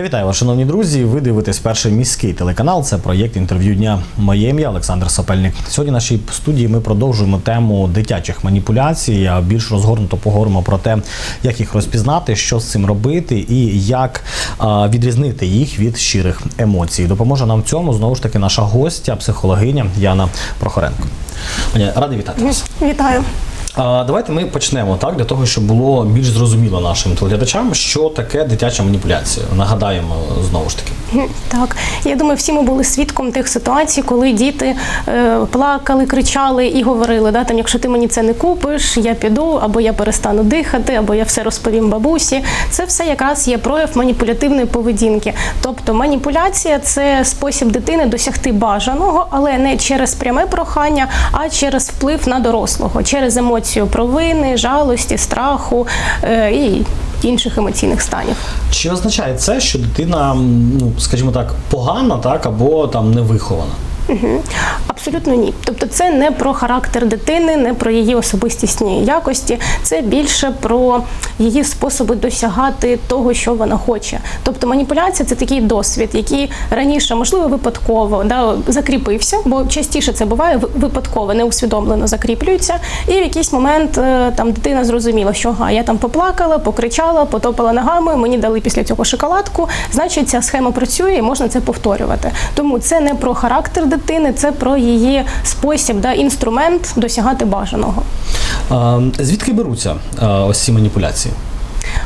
Я вітаю вас, шановні друзі. Ви дивитесь перший міський телеканал. Це проєкт інтерв'ю дня. Моє ім'я Олександр Сапельник. Сьогодні в нашій студії ми продовжуємо тему дитячих маніпуляцій. А більш розгорнуто поговоримо про те, як їх розпізнати, що з цим робити, і як відрізнити їх від щирих емоцій. Допоможе нам в цьому знову ж таки наша гостя, психологиня Яна Прохоренко. Радий вітати вас. Вітаю. Давайте ми почнемо так для того, щоб було більш зрозуміло нашим телеглядачам, що таке дитяча маніпуляція. Нагадаємо знову ж таки. Так, я думаю, всі ми були свідком тих ситуацій, коли діти е, плакали, кричали і говорили: да, там, якщо ти мені це не купиш, я піду, або я перестану дихати, або я все розповім бабусі. Це все якраз є прояв маніпулятивної поведінки. Тобто маніпуляція це спосіб дитини досягти бажаного, але не через пряме прохання, а через вплив на дорослого, через емоцію провини, жалості, страху е, і інших емоційних станів. Чи означає це, що дитина, ну скажімо так, погана, так або там невихована? Мгм. Абсолютно ні. Тобто, це не про характер дитини, не про її особистісні якості, це більше про її способи досягати того, що вона хоче. Тобто маніпуляція це такий досвід, який раніше, можливо, випадково да, закріпився, бо частіше це буває ви- випадково, неусвідомлено закріплюється. І в якийсь момент е, там дитина зрозуміла, що ага, я там поплакала, покричала, потопала ногами, мені дали після цього шоколадку. Значить, ця схема працює і можна це повторювати. Тому це не про характер дитини, це про її спосіб, да, інструмент досягати бажаного. Звідки беруться ось ці маніпуляції?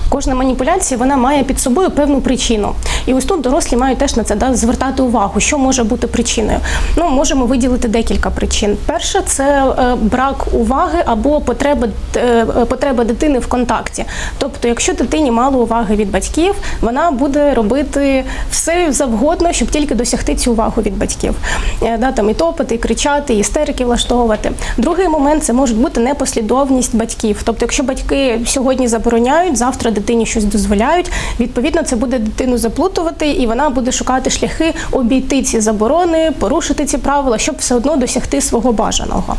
Кожна маніпуляція вона має під собою певну причину. І ось тут дорослі мають теж на це да, звертати увагу, що може бути причиною. Ну, можемо виділити декілька причин. Перше, це е, брак уваги або потреба, е, потреба дитини в контакті. Тобто, якщо дитині мало уваги від батьків, вона буде робити все завгодно, щоб тільки досягти цю увагу від батьків. Е, да, там і топати, і кричати, і істерики влаштовувати. Другий момент це може бути непослідовність батьків. Тобто, якщо батьки сьогодні забороняють, завтра дитині щось дозволяють, відповідно, це буде дитину заплутувати, і вона буде шукати шляхи обійти ці заборони, порушити ці правила, щоб все одно досягти свого бажаного.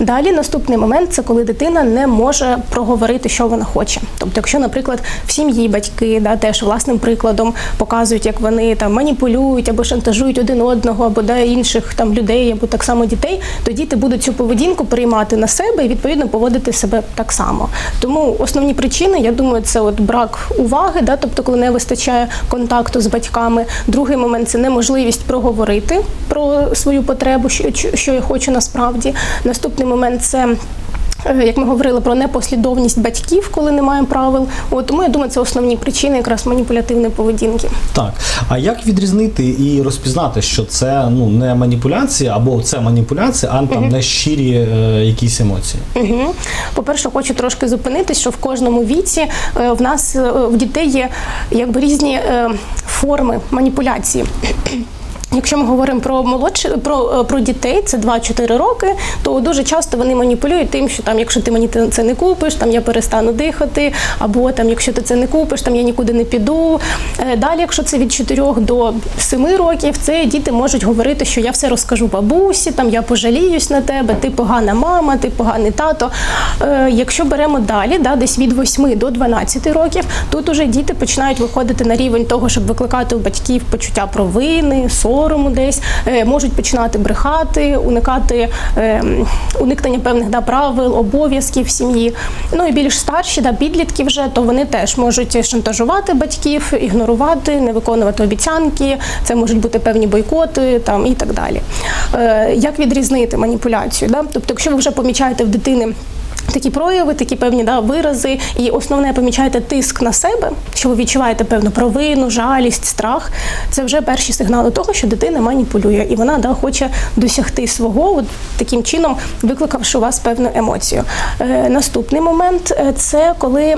Далі наступний момент це коли дитина не може проговорити, що вона хоче. Тобто, якщо, наприклад, в сім'ї батьки да, теж власним прикладом показують, як вони там маніпулюють або шантажують один одного, або да, інших там людей, або так само дітей, то діти будуть цю поведінку приймати на себе і відповідно поводити себе так само. Тому основні причини, я думаю, це от брак уваги, да, тобто, коли не вистачає контакту з батьками. Другий момент це неможливість проговорити про свою потребу, що, що я хочу насправді. Наступний момент це. Е, Як ми говорили про непослідовність батьків, коли немає правил, от тому я думаю, це основні причини якраз маніпулятивної поведінки. Так, а як відрізнити і розпізнати, що це ну не маніпуляція, або це маніпуляція, а там не щирі е, якісь емоції? Угу. По-перше, хочу трошки зупинитись, що в кожному віці е, в нас е, в дітей є якби різні е, форми маніпуляції. Якщо ми говоримо про молодші про, е, про дітей, це 2-4 роки, то дуже часто вони маніпулюють тим, що там, якщо ти мені це не купиш, там я перестану дихати, або там, якщо ти це не купиш, там я нікуди не піду. Е, Далі, якщо це від 4 до 7 років, це діти можуть говорити, що я все розкажу бабусі, там я пожаліюсь на тебе, ти погана мама, ти поганий тато. Е, Якщо беремо далі, да, десь від 8 до 12 років, тут уже діти починають виходити на рівень того, щоб викликати у батьків почуття провини, сорому десь, е, можуть починати брехати, уникати е, уникнення певних да, правил, обов'язків сім'ї. Ну і більш старші, да, підлітки вже, то вони теж можуть шантажувати батьків, ігнорувати, не виконувати обіцянки. Це можуть бути певні бойкоти там і так далі. Е, Як відрізнити маніпуляцію? Да? Тобто, якщо ви вже помічаєте в дитини. Такі прояви, такі певні да, вирази, і основне помічаєте тиск на себе, що ви відчуваєте певну провину, жалість, страх. Це вже перші сигнали того, що дитина маніпулює, і вона да, хоче досягти свого, от таким чином викликавши у вас певну емоцію. Е, наступний момент е, це коли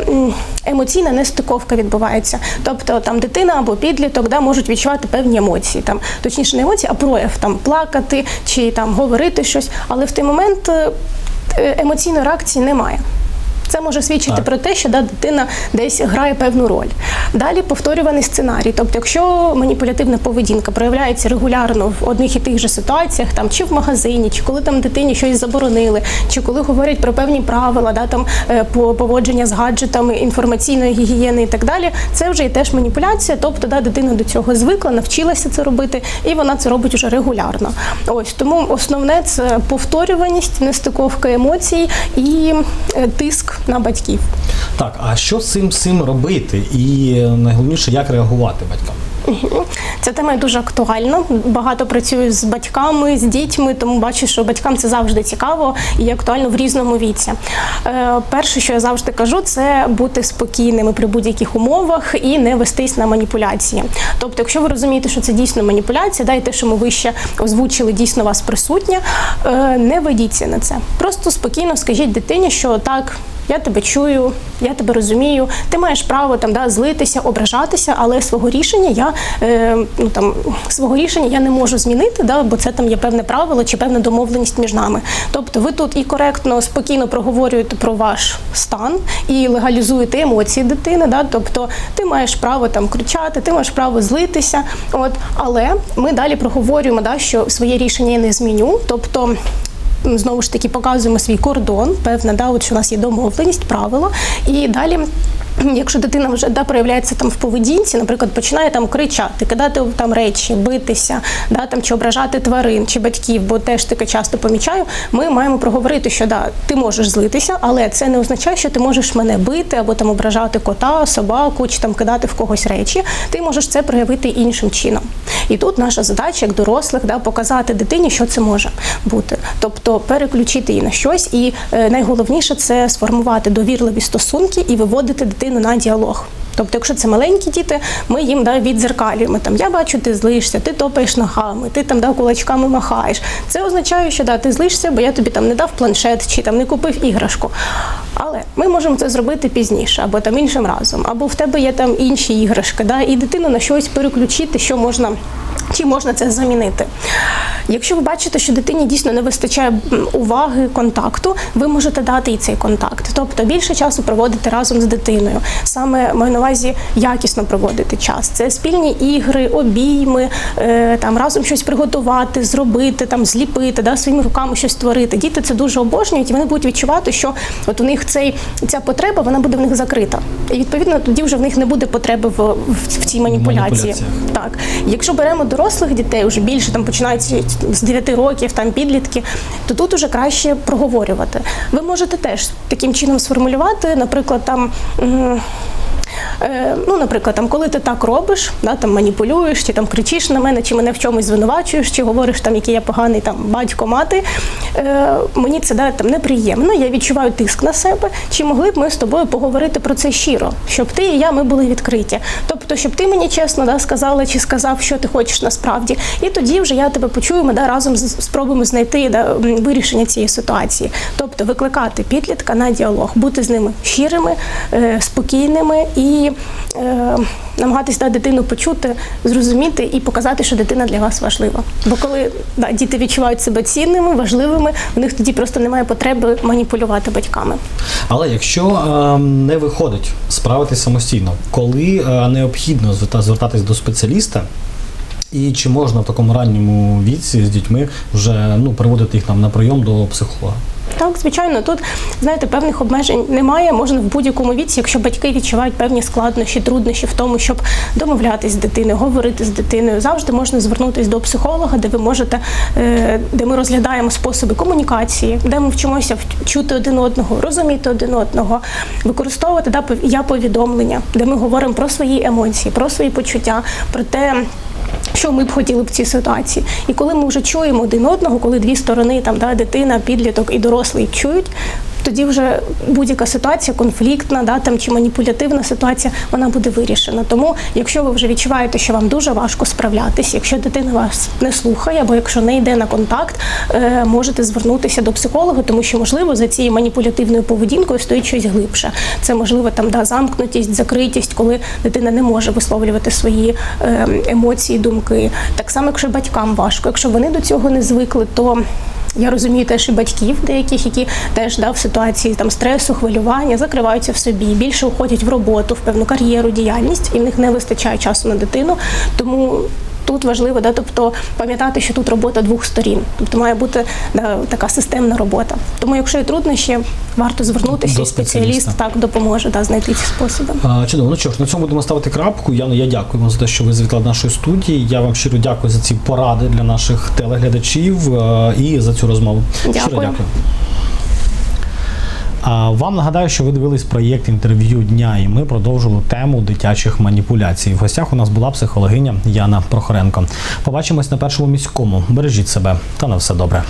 емоційна нестиковка відбувається. Тобто там дитина або підліток да, можуть відчувати певні емоції, там точніше не емоції, а прояв там плакати чи там говорити щось, але в той момент. Е, емоційної реакції немає. Це може свідчити Так. про те, що да, дитина десь грає певну роль. Далі повторюваний сценарій. Тобто, якщо маніпулятивна поведінка проявляється регулярно в одних і тих же ситуаціях, там чи в магазині, чи коли там дитині щось заборонили, чи коли говорять про певні правила, да там е, по поводження з гаджетами, інформаційної гігієни і так далі, це вже і теж маніпуляція. Тобто, да, дитина до цього звикла, навчилася це робити, і вона це робить уже регулярно. Ось тому основне це повторюваність, нестиковка емоцій і е, тиск на батьків. Так, а що з цим цим робити? І е, найголовніше, як реагувати батькам? Ця тема дуже актуальна. Багато працюю з батьками, з дітьми, тому бачу, що батькам це завжди цікаво і актуально в різному віці. Е, перше, що я завжди кажу, це бути спокійними при будь-яких умовах і не вестись на маніпуляції. Тобто, якщо ви розумієте, що це дійсно маніпуляція, да, і те, що ми вище озвучили, дійсно вас присутнє, е, не ведіться на це. Просто спокійно скажіть дитині, що так. Я тебе чую, я тебе розумію. Ти маєш право там да злитися, ображатися, але свого рішення я е, ну там свого рішення я не можу змінити, да, бо це там є певне правило чи певна домовленість між нами. Тобто, ви тут і коректно, спокійно проговорюєте про ваш стан і легалізуєте емоції дитини. Да, тобто ти маєш право там кричати, ти маєш право злитися. От, але ми далі проговорюємо, да, що своє рішення я не зміню. Тобто знову ж таки показуємо свій кордон, певна, да, от що у нас є домовленість, правило. І далі. Якщо дитина вже да, проявляється там в поведінці, наприклад, починає там кричати, кидати там речі, битися, да, там, чи ображати тварин чи батьків, бо теж таке часто помічаю, ми маємо проговорити, що да, ти можеш злитися, але це не означає, що ти можеш мене бити або там ображати кота, собаку, чи там кидати в когось речі. Ти можеш це проявити іншим чином. І тут наша задача, як дорослих, да, показати дитині, що це може бути. Тобто переключити її на щось, і е, найголовніше це сформувати довірливі стосунки і виводити дитину на діалог. Тобто, якщо це маленькі діти, ми їм да, відзеркалюємо. Там я бачу, ти злишся, ти топаєш ногами, ти там да, кулачками махаєш. Це означає, що да, ти злишся, бо я тобі там не дав планшет чи там не купив іграшку. Але ми можемо це зробити пізніше, або там іншим разом, або в тебе є там інші іграшки, да, і дитину на щось переключити, що можна. Чи можна це замінити? Якщо ви бачите, що дитині дійсно не вистачає уваги, контакту, ви можете дати їй цей контакт. Тобто більше часу проводити разом з дитиною. Саме маю на увазі якісно проводити час. Це спільні ігри, обійми, е, там разом щось приготувати, зробити, там зліпити, да, своїми руками щось створити. Діти це дуже обожнюють, і вони будуть відчувати, що от у них цей ця потреба вона буде в них закрита. І відповідно тоді вже в них не буде потреби в, в, в цій маніпуляції. Так, якщо беремо дорослих дітей, вже більше там починаються з 9 років, там підлітки, то тут уже краще проговорювати. Ви можете теж таким чином сформулювати, наприклад, там. Е, ну, наприклад, там, коли ти так робиш, да, там маніпулюєш, чи там кричиш на мене, чи мене в чомусь звинувачуєш, чи говориш там, який я поганий там батько, мати, е, мені це да, там неприємно, я відчуваю тиск на себе. Чи могли б ми з тобою поговорити про це щиро, щоб ти і я ми були відкриті? Тобто, щоб ти мені чесно да, сказала чи сказав, що ти хочеш насправді, і тоді вже я тебе почую, ми да, разом спробуємо знайти да, вирішення цієї ситуації. Тобто викликати підлітка на діалог, бути з ними щирими, е, спокійними і е, намагатись да, дитину почути, зрозуміти і показати, що дитина для вас важлива. Бо коли да, діти відчувають себе цінними, важливими, у них тоді просто немає потреби маніпулювати батьками. Але якщо е, не виходить справитись самостійно, коли е, необхідно зверта- звертатись до спеціаліста, і чи можна в такому ранньому віці з дітьми вже ну приводити їх там на прийом до психолога? Так, звичайно, тут знаєте, певних обмежень немає. Можна в будь-якому віці, якщо батьки відчувають певні складнощі, труднощі в тому, щоб домовлятись з дитиною, говорити з дитиною, завжди можна звернутися до психолога, де ви можете, е, де ми розглядаємо способи комунікації, де ми вчимося чути один одного, розуміти один одного, використовувати да, я повідомлення, де ми говоримо про свої емоції, про свої почуття, про те. Що ми б хотіли в цій ситуації, і коли ми вже чуємо один одного, коли дві сторони, там да, дитина, підліток і дорослий чують, тоді вже будь-яка ситуація, конфліктна, да, там чи маніпулятивна ситуація, вона буде вирішена. Тому, якщо ви вже відчуваєте, що вам дуже важко справлятися, якщо дитина вас не слухає, або якщо не йде на контакт, е, можете звернутися до психолога, тому що можливо за цією маніпулятивною поведінкою стоїть щось глибше. Це можливо там да, замкнутість, закритість, коли дитина не може висловлювати свої е, емоції, думки. Так само, якщо батькам важко, якщо вони до цього не звикли, то Я розумію теж і батьків деяких, які теж да, в ситуації там стресу, хвилювання закриваються в собі, більше уходять в роботу, в певну кар'єру, діяльність, і в них не вистачає часу на дитину. Тому тут важливо, да, тобто пам'ятати, що тут робота двох сторін, тобто має бути да, така системна робота. Тому, якщо є труднощі, варто звернутися, До і спеціаліст так допоможе да, знайти ці способи. А, Чудово, ну що ж, на цьому будемо ставити крапку. Яно, я дякую вам за те, що ви завітали до нашої студії. Я вам щиро дякую за ці поради для наших телеглядачів е, і за цю розмову. Щиро Дякую. Вам нагадаю, що ви дивились проєкт інтерв'ю дня, і ми продовжили тему дитячих маніпуляцій. В гостях у нас була психологиня Яна Прохоренко. Побачимось на першому міському. Бережіть себе та на все добре.